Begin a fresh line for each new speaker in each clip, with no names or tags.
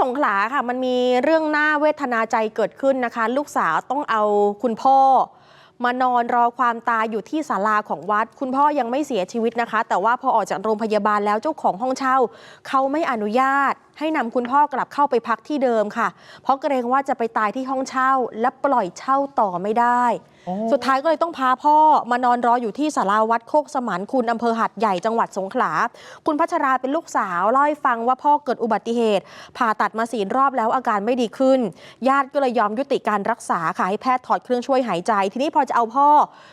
สงขลาค่ะมันมีเรื่องน่าเวทนาใจเกิดขึ้นนะคะ ลูกสาวต้องเอาคุณพ่อ มานอนรอความตายอยู่ที่ศาลาของวัด คุณพ่อยังไม่เสียชีวิตนะคะ แต่ว่าพอออกจากโรงพยาบาลแล้วเจ้าของห้องเช่า เขาไม่อนุญาต ให้นำคุณพ่อกลับเข้าไปพักที่เดิมค่ะ เพราะเกรงว่าจะไปตายที่ห้องเช่า และปล่อยเช่าต่อไม่ได้
โอ้
สุดท้ายก็เลยต้องพาพ่อมานอนรออยู่ที่ศาลาวัดโคกสมานคุณอำเภอหัดใหญ่จังหวัดสงขลา คุณพัชราเป็นลูกสาวเล่าให้ฟังว่าพ่อเกิดอุบัติเหตุ ผ่าตัดมาสีรอบแล้วอาการไม่ดีขึ้น ญาติก็เลยยอมยุติการรักษาค่ะให้แพทย์ถอดเครื่องช่วยหายใจ ทีนี้พอจะเอาพ่อ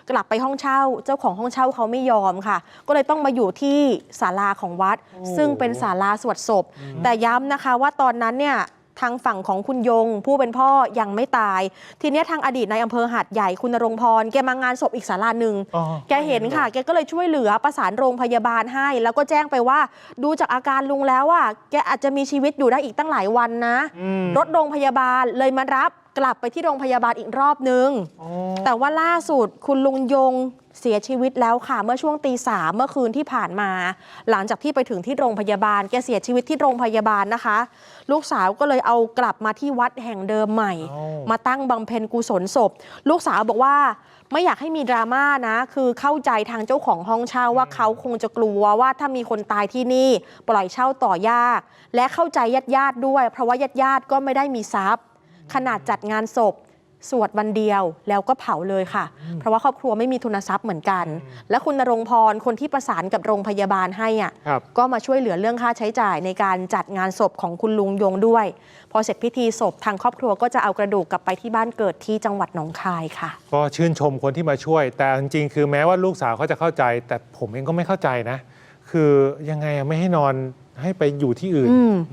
กลับไปห้องเช่า เจ้าของห้องเช่าเขาไม่ยอมค่ะ ก็เลยต้องมาอยู่ที่ศาลาของวัด ซึ่งเป็นศาลาสวดศพ แต่ย้ำนะคะว่าตอนนั้นเนี่ยทางฝั่งของคุณยง ผู้เป็นพ่อยังไม่ตาย ทีเนี้ยทางอดีตในายอำเภอหาดใหญ่คุณนรงค์พรแกมางานศพอีกศาลาหนึ่ง
อ๋อ
แกเห็นค่ะ แกก็เลยช่วยเหลือประสานโรงพยาบาลให้ แล้วก็แจ้งไปว่า ดูจากอาการลุงแล้วอะแกอาจจะมีชีวิตอยู่ได้อีกตั้งหลายวันนะ
อืม
รถโรงพยาบาลเลยมารับกลับไปที่โรงพยาบาลอีกรอบนึง
อ๋อ
แต่ว่าล่าสุดคุณลุงยง เสียชีวิตแล้วค่ะเมื่อช่วงตีสามเมื่อคืนที่ผ่านมา หลังจากที่ไปถึงที่โรงพยาบาลแกเสียชีวิตที่โรงพยาบาลนะคะ ลูกสาวก็เลยเอากลับมาที่วัดแห่งเดิมใหม่
เอ้า
มาตั้งบำเพ็ญกุศลศพ ลูกสาวบอกว่าไม่อยากให้มีดราม่านะ คือเข้าใจทางเจ้าของห้องเช่าว่าเขาคงจะกลัวว่าถ้ามีคนตายที่นี่ปล่อยเช่าต่อยาก และเข้าใจญาติญาติๆด้วย เพราะว่าญาติญาติๆก็ไม่ได้มีทรัพย์ ขนาดจัดงานศพ สวดวันเดียวแล้วก็เผาเลยค่ะ เพราะว่าครอบครัวไม่มีทุนทรัพย์เหมือนกัน และคุณนรงค์พรคนที่ประสานกับโรงพยาบาลให้อะ
ครับ
ก็มาช่วยเหลือเรื่องค่าใช้จ่ายในการจัดงานศพของคุณลุงยงด้วย พอเสร็จพิธีศพทางครอบครัวก็จะเอากระดูกกลับไปที่บ้านเกิดที่จังหวัดหนองคายค่ะ
ก็ชื่นชมคนที่มาช่วย แต่จริงๆคือแม้ว่าลูกสาวเขาจะเข้าใจ แต่ผมเองก็ไม่เข้าใจนะ คือยังไงอะไม่ให้นอน ให้ไปอยู่ที่อื่น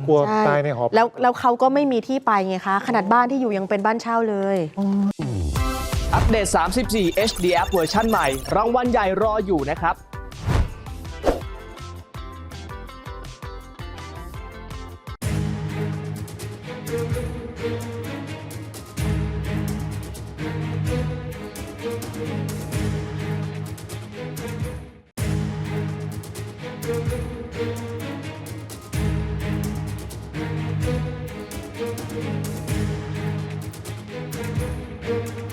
กลัวตายในหอพั
แล้วแล้วเขาก็ไม่มีที่ไปไงคะ ขนาดบ้านที่อยู่ยังเป็นบ้านเช่าเลย
อัปเดต 34 HD App เวอร์ชันใหม่ รางวัลใหญ่รออยู่นะครับ